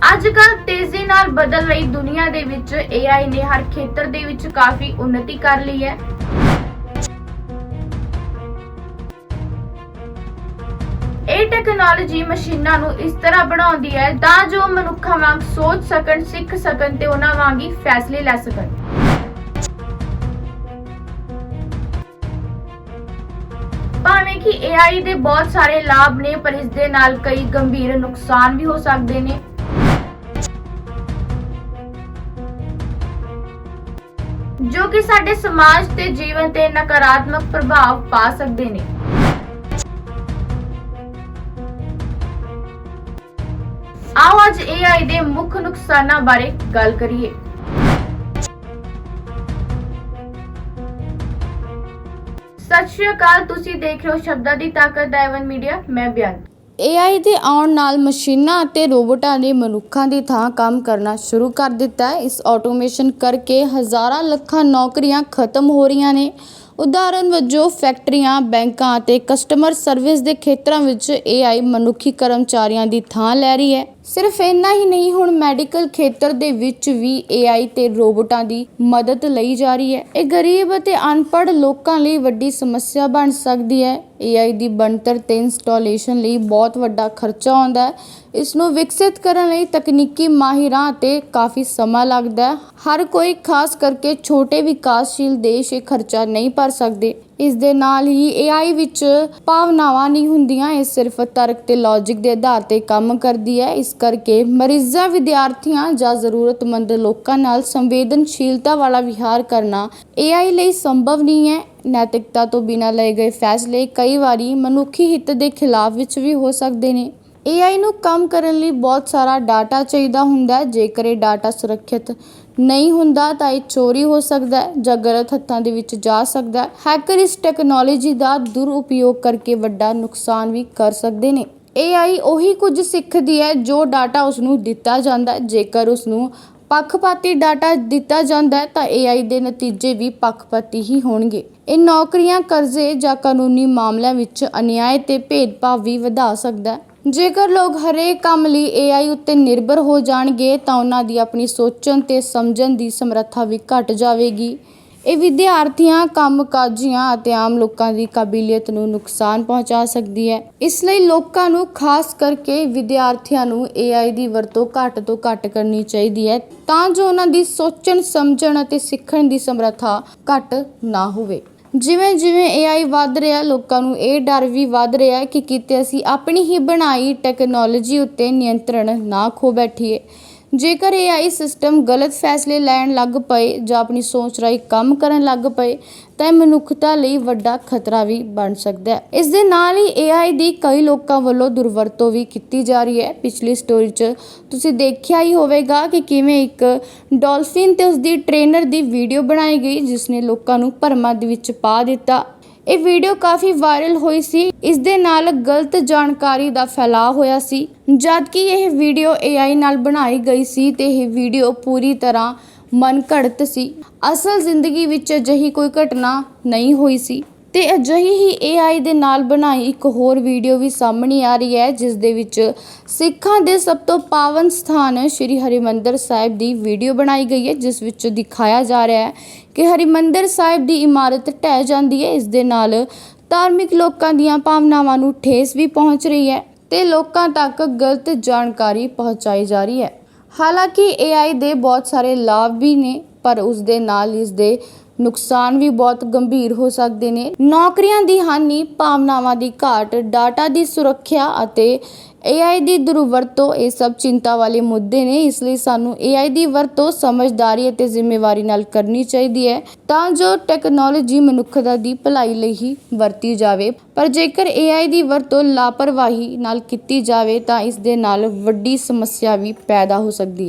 ਅੱਜ ਕੱਲ ਤੇਜ਼ੀ ਨਾਲ ਬਦਲ ਰਹੀ ਦੁਨੀਆ ਦੇ ਵਿੱਚ AI ਨੇ ਹਰ ਖੇਤਰ ਦੇ ਵਿੱਚ ਕਾਫੀ ਉન્નਤੀ ਕਰ ਲਈ ਹੈ। ਇਹ ਟੈਕਨੋਲੋਜੀ ਮਸ਼ੀਨਾਂ ਨੂੰ ਇਸ ਤਰ੍ਹਾਂ ਬਣਾਉਂਦੀ ਹੈ ਤਾਂ ਜੋ ਮਨੁੱਖਾਂ ਵਾਂਗ ਸੋਚ ਸਕਣ, ਸਿੱਖ ਸਕਣ ਤੇ ਉਹਨਾਂ ਵਾਂਗ ਹੀ ਫੈਸਲੇ ਲੈ ਸਕਣ। ਭਾਵੇਂ ਕਿ AI ਦੇ ਬਹੁਤ ਸਾਰੇ ਲਾਭ ਨੇ, ਪਰ ਇਸ ਦੇ ਨਾਲ ਕਈ ਗੰਭੀਰ ਨੁਕਸਾਨ ਵੀ ਹੋ ਸਕਦੇ ਨੇ। ਜੋ ਕਿ ਸਾਡੇ ਸਮਾਜ ਤੇ ਜੀਵਨ ਤੇ ਨਕਾਰਾਤਮਕ ਪ੍ਰਭਾਵ ਪਾ ਸਕਦੇ ਨੇ। ਆਓ ਅੱਜ AI ਦੇ ਮੁੱਖ ਨੁਕਸਾਨਾਂ ਬਾਰੇ ਗੱਲ ਕਰੀਏ। ਸਤਿ ਸ਼੍ਰੀ ਅਕਾਲ, ਤੁਸੀਂ ਦੇਖ ਰਹੇ ਹੋ ਸ਼ਬਦਾਂ ਦੀ ਤਾਕਤ ਦਾ ਐਵਨ ਮੀਡੀਆ ਮੈਂ ਬਿਆਨ। AI ਦੇ ਆਉਣ ਨਾਲ ਮਸ਼ੀਨਾਂ ਅਤੇ ਰੋਬੋਟਾਂ ਨੇ ਮਨੁੱਖਾਂ ਦੀ ਥਾਂ ਕੰਮ ਕਰਨਾ ਸ਼ੁਰੂ ਕਰ ਦਿੱਤਾ ਹੈ। ਇਸ ਆਟੋਮੇਸ਼ਨ ਕਰਕੇ ਹਜ਼ਾਰਾਂ ਲੱਖਾਂ ਨੌਕਰੀਆਂ ਖਤਮ ਹੋ ਰਹੀਆਂ ਨੇ। ਉਦਾਹਰਨ ਵਜੋਂ, ਫੈਕਟਰੀਆਂ, ਬੈਂਕਾਂ ਅਤੇ ਕਸਟਮਰ ਸਰਵਿਸ ਦੇ ਖੇਤਰਾਂ ਵਿੱਚ AI ਮਨੁੱਖੀ ਕਰਮਚਾਰੀਆਂ ਦੀ ਥਾਂ ਲੈ ਰਹੀ ਹੈ। ਸਿਰਫ ਇੰਨਾ ਹੀ ਨਹੀਂ, ਹੁਣ ਮੈਡੀਕਲ ਖੇਤਰ ਦੇ ਵਿੱਚ ਵੀ AI ਤੇ ਰੋਬੋਟਾਂ ਦੀ ਮਦਦ ਲਈ ਜਾ ਰਹੀ ਹੈ। ਇਹ ਗਰੀਬ ਅਤੇ ਅਨਪੜ੍ਹ ਲੋਕਾਂ ਲਈ ਵੱਡੀ ਸਮੱਸਿਆ ਬਣ ਸਕਦੀ ਹੈ। AI ਦੀ ਬਣਤਰ ਤੇ ਇੰਸਟਾਲੇਸ਼ਨ ਲਈ ਬਹੁਤ ਵੱਡਾ ਖਰਚਾ ਆਉਂਦਾ ਹੈ। ਇਸ ਨੂੰ ਵਿਕਸਿਤ ਕਰਨ ਲਈ ਤਕਨੀਕੀ ਮਾਹਿਰਾਂ ਅਤੇ ਕਾਫੀ ਸਮਾਂ ਲੱਗਦਾ ਹੈ। ਹਰ ਕੋਈ ਖਾਸ ਕਰਕੇ ਛੋਟੇ ਵਿਕਾਸਸ਼ੀਲ ਦੇਸ਼ ਇਹ ਖਰਚਾ ਨਹੀਂ ਭਰ ਸਕਦੇ। ਇਸ ਦੇ ਨਾਲ ਹੀ AI ਵਿੱਚ ਭਾਵਨਾਵਾਂ ਨਹੀਂ ਹੁੰਦੀਆਂ, ਇਹ ਸਿਰਫ ਤਰਕ ਤੇ ਲੌਜੀਕ ਦੇ ਆਧਾਰ ਤੇ ਕੰਮ ਕਰਦੀ ਹੈ। ਇਸ ਕਰਕੇ ਮਰੀਜ਼ਾਂ, ਵਿਦਿਆਰਥੀਆਂ ਜਾਂ ਜ਼ਰੂਰਤਮੰਦ ਲੋਕਾਂ ਨਾਲ ਸੰਵੇਦਨਸ਼ੀਲਤਾ ਵਾਲਾ ਵਿਹਾਰ ਕਰਨਾ AI ਲਈ ਸੰਭਵ ਨਹੀਂ ਹੈ। ਨੈਤਿਕਤਾ ਤੋਂ ਬਿਨਾਂ ਲਏ ਗਏ ਫੈਸਲੇ ਕਈ ਵਾਰੀ ਮਨੁੱਖੀ ਹਿੱਤ ਦੇ ਖਿਲਾਫ ਵਿੱਚ ਵੀ ਹੋ ਸਕਦੇ ਨੇ। AI ਨੂੰ ਕੰਮ ਕਰਨ ਲਈ ਬਹੁਤ ਸਾਰਾ ਡਾਟਾ ਚਾਹੀਦਾ ਹੁੰਦਾ ਹੈ। ਜੇਕਰ ਇਹ ਡਾਟਾ ਸੁਰੱਖਿਅਤ ਨਹੀਂ ਹੁੰਦਾ ਤਾਂ ਇਹ ਚੋਰੀ ਹੋ ਸਕਦਾ ਹੈ ਜਾਂ ਗਲਤ ਹੱਥਾਂ ਦੇ ਵਿੱਚ ਜਾ ਸਕਦਾ ਹੈ। ਹੈਕਰ ਇਸ ਟੈਕਨੋਲੋਜੀ ਦਾ ਦੁਰਉਪਯੋਗ ਕਰਕੇ ਵੱਡਾ ਨੁਕਸਾਨ ਵੀ ਕਰ ਸਕਦੇ ਨੇ। AI ਉਹੀ ਕੁਝ ਸਿੱਖਦੀ ਹੈ ਜੋ ਡਾਟਾ ਉਸ ਨੂੰ ਦਿੱਤਾ ਜਾਂਦਾ ਹੈ। ਜੇਕਰ ਉਸ ਨੂੰ ਪੱਖਪਾਤੀ ਡਾਟਾ ਦਿੱਤਾ ਜਾਂਦਾ ਹੈ ਤਾਂ AI ਦੇ ਨਤੀਜੇ ਵੀ ਪੱਖਪਾਤੀ ਹੀ ਹੋਣਗੇ। ਇਹ ਨੌਕਰੀਆਂ, ਕਰਜ਼ੇ ਜਾਂ ਕਾਨੂੰਨੀ ਮਾਮਲਿਆਂ ਵਿੱਚ ਅਨਿਆਏ ਤੇ ਭੇਦਭਾਵ ਵੀ ਵਧਾ ਸਕਦਾ ਹੈ। ਜੇਕਰ ਲੋਕ ਹਰੇਕ ਕੰਮ ਲਈ AI ਉੱਤੇ ਨਿਰਭਰ ਹੋ ਜਾਣਗੇ, ਤਾਂ ਉਹਨਾਂ ਦੀ ਆਪਣੀ ਸੋਚਣ ਤੇ ਸਮਝਣ ਦੀ ਸਮਰੱਥਾ ਵੀ ਘਟ ਜਾਵੇਗੀ। ਇਹ ਵਿਦਿਆਰਥੀਆਂ, ਕੰਮਕਾਜੀਆਂ ਅਤੇ ਆਮ ਲੋਕਾਂ ਦੀ ਕਾਬਲੀਅਤ ਨੂੰ ਨੁਕਸਾਨ ਪਹੁੰਚਾ ਸਕਦੀ ਹੈ। ਇਸ ਲਈ ਲੋਕਾਂ ਨੂੰ ਖਾਸ ਕਰਕੇ ਵਿਦਿਆਰਥੀਆਂ ਨੂੰ AI ਦੀ ਵਰਤੋਂ ਘੱਟ ਤੋਂ ਘੱਟ ਕਰਨੀ ਚਾਹੀਦੀ ਹੈ, ਤਾਂ ਜੋ ਉਹਨਾਂ ਦੀ ਸੋਚਣ, ਸਮਝਣ ਅਤੇ ਸਿੱਖਣ ਦੀ ਸਮਰੱਥਾ ਘੱਟ ਨਾ ਹੋਵੇ। ਜਿਵੇਂ ਜਿਵੇਂ AI ਵੱਧ ਰਿਹਾ, ਲੋਕਾਂ ਨੂੰ ਇਹ ਡਰ ਵੀ ਵੱਧ ਰਿਹਾ ਕਿ ਕਿਤੇ ਅਸੀਂ ਆਪਣੀ ਹੀ ਬਣਾਈ ਟੈਕਨੋਲੋਜੀ ਉੱਤੇ ਨਿਯੰਤਰਣ ਨਾ ਖੋ ਬੈਠੀਏ। ਜੇਕਰ AI ਸਿਸਟਮ ਗਲਤ ਫੈਸਲੇ ਲੈਣ ਲੱਗ ਪਏ ਜਾਂ ਆਪਣੀ ਸੋਚ ਰਾਹੀਂ ਕੰਮ ਕਰਨ ਲੱਗ ਪਏ, ਤਾਂ ਇਹ ਮਨੁੱਖਤਾ ਲਈ ਵੱਡਾ ਖਤਰਾ ਵੀ ਬਣ ਸਕਦਾ ਹੈ। ਇਸ ਦੇ ਨਾਲ ਹੀ AI ਦੀ ਕਈ ਲੋਕਾਂ ਵੱਲੋਂ ਦੁਰਵਰਤੋਂ ਵੀ ਕੀਤੀ ਜਾ ਰਹੀ ਹੈ। ਪਿਛਲੀ ਸਟੋਰੀ 'ਚ ਤੁਸੀਂ ਦੇਖਿਆ ਹੀ ਹੋਵੇਗਾ ਕਿ ਕਿਵੇਂ ਇੱਕ ਡਾਲਫਿਨ ਤੇ ਉਸਦੀ ਟ੍ਰੇਨਰ ਦੀ ਵੀਡੀਓ ਬਣਾਈ ਗਈ ਜਿਸ ਨੇ ਲੋਕਾਂ ਨੂੰ ਭਰਮਾਂ ਦੇ ਵਿੱਚ ਪਾ ਦਿੱਤਾ। ਇਹ ਵੀਡੀਓ ਕਾਫੀ ਵਾਇਰਲ ਹੋਈ ਸੀ। ਇਸ ਦੇ ਨਾਲ ਗਲਤ ਜਾਣਕਾਰੀ ਦਾ ਫੈਲਾਅ ਹੋਇਆ ਸੀ। ਜਦਕਿ ਇਹ ਵੀਡੀਓ AI ਨਾਲ ਬਣਾਈ ਗਈ ਸੀ ਤੇ ਇਹ ਵੀਡੀਓ ਪੂਰੀ ਤਰ੍ਹਾਂ ਮਨਘੜਤ ਸੀ। ਅਸਲ ਜ਼ਿੰਦਗੀ ਵਿੱਚ ਅਜਿਹੀ ਕੋਈ ਘਟਨਾ ਨਹੀਂ ਹੋਈ ਸੀ। ਤੇ ਅਜਿਹੀ ਹੀ AI ਦੇ ਨਾਲ ਬਣਾਈ ਇੱਕ ਹੋਰ ਵੀਡੀਓ ਵੀ ਸਾਹਮਣੇ ਆ ਰਹੀ ਹੈ, ਜਿਸ ਦੇ ਵਿੱਚ ਸਿੱਖਾਂ ਦੇ ਸਭ ਤੋਂ ਪਾਵਨ ਸਥਾਨ ਸ੍ਰੀ ਹਰਿਮੰਦਰ ਸਾਹਿਬ ਦੀ ਵੀਡੀਓ ਬਣਾਈ ਗਈ ਹੈ, ਜਿਸ ਵਿੱਚ ਦਿਖਾਇਆ ਜਾ ਰਿਹਾ ਹੈ ਕਿ ਹਰਿਮੰਦਰ ਸਾਹਿਬ ਦੀ ਇਮਾਰਤ ਢਹਿ ਜਾਂਦੀ ਹੈ। ਇਸ ਦੇ ਨਾਲ ਧਾਰਮਿਕ ਲੋਕਾਂ ਦੀਆਂ ਭਾਵਨਾਵਾਂ ਨੂੰ ਠੇਸ ਵੀ ਪਹੁੰਚ ਰਹੀ ਹੈ ਤੇ ਲੋਕਾਂ ਤੱਕ ਗਲਤ ਜਾਣਕਾਰੀ ਪਹੁੰਚਾਈ ਜਾ ਰਹੀ ਹੈ। ਹਾਲਾਂਕਿ AI ਦੇ ਬਹੁਤ ਸਾਰੇ ਲਾਭ ਵੀ ਨੇ, ਪਰ ਉਸ ਦੇ ਨਾਲ ਇਸ ਦੇ ਨੁਕਸਾਨ ਵੀ ਬਹੁਤ ਗੰਭੀਰ ਹੋ ਸਕਦੇ ਨੇ। ਨੌਕਰੀਆਂ ਦੀ ਹਾਨੀ, ਭਾਵਨਾਵਾਂ ਦੀ ਘਾਟ, ਡਾਟਾ ਦੀ ਸੁਰੱਖਿਆ ਅਤੇ AI ਦੀ ਦੁਰਵਰਤੋਂ, ਇਹ ਸਭ ਚਿੰਤਾ ਵਾਲੇ ਮੁੱਦੇ ਨੇ। ਇਸ ਲਈ ਸਾਨੂੰ AI ਦੀ ਵਰਤੋਂ ਸਮਝਦਾਰੀ ਅਤੇ ਜ਼ਿੰਮੇਵਾਰੀ ਨਾਲ ਕਰਨੀ ਚਾਹੀਦੀ ਹੈ ਤਾਂ ਜੋ ਟੈਕਨੋਲੋਜੀ ਮਨੁੱਖਤਾ ਦੀ ਭਲਾਈ ਲਈ ਹੀ ਵਰਤੀ ਜਾਵੇ। ਪਰ ਜੇਕਰ AI ਦੀ ਵਰਤੋਂ ਲਾਪਰਵਾਹੀ ਨਾਲ ਕੀਤੀ ਜਾਵੇ ਤਾਂ ਇਸ ਦੇ ਨਾਲ ਵੱਡੀ ਸਮੱਸਿਆ ਵੀ ਪੈਦਾ ਹੋ ਸਕਦੀ ਹੈ।